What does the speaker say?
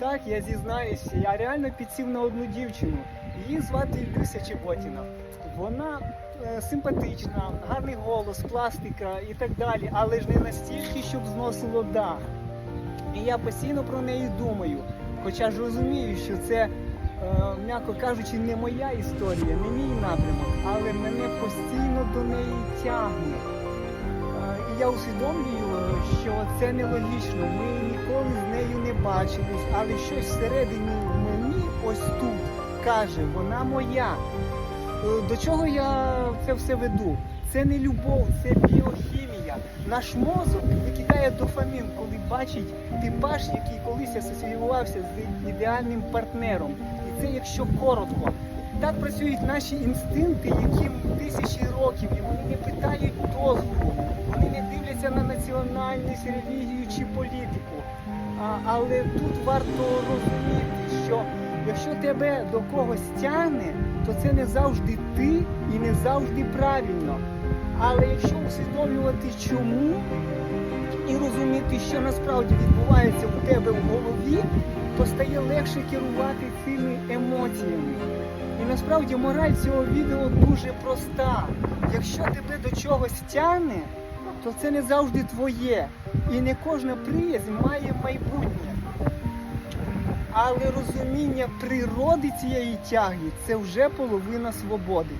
Так, я зізнаюся, я реально підсів на одну дівчину. Її звати Люся Чеботіна. Вона е, симпатична, гарний голос, пластика і так далі, але ж не настільки, щоб зносило дах. І я постійно про неї думаю. Хоча ж розумію, що це, е, м'яко кажучи, не моя історія, не мій напрямок, але мене постійно до неї тягне. Е, І я усвідомлюю, що це нелогічно. Ми ніколи з нею не але щось всередині мені ось тут каже, вона моя. Е, До чого я це все веду? Це не любов, це біохімія. Наш мозок викидає дофамін, коли бачить типаж, який колись асоціювався з ідеальним партнером. І це якщо коротко. Так працюють наші інстинкти, яким тисячі років, і вони не питають дозволу, національність, релігію чи політику. А, але тут варто розуміти, що якщо тебе до когось тягне, то це не завжди ти і не завжди правильно. Але якщо усвідомлювати чому і розуміти, що насправді відбувається у тебе в голові, то стає легше керувати цими емоціями. І насправді мораль цього відео дуже проста. Якщо тебе до чогось тягне, то це не завжди твоє. І не кожна приязнь має майбутнє. Але розуміння природи цієї тяги це вже половина свободи.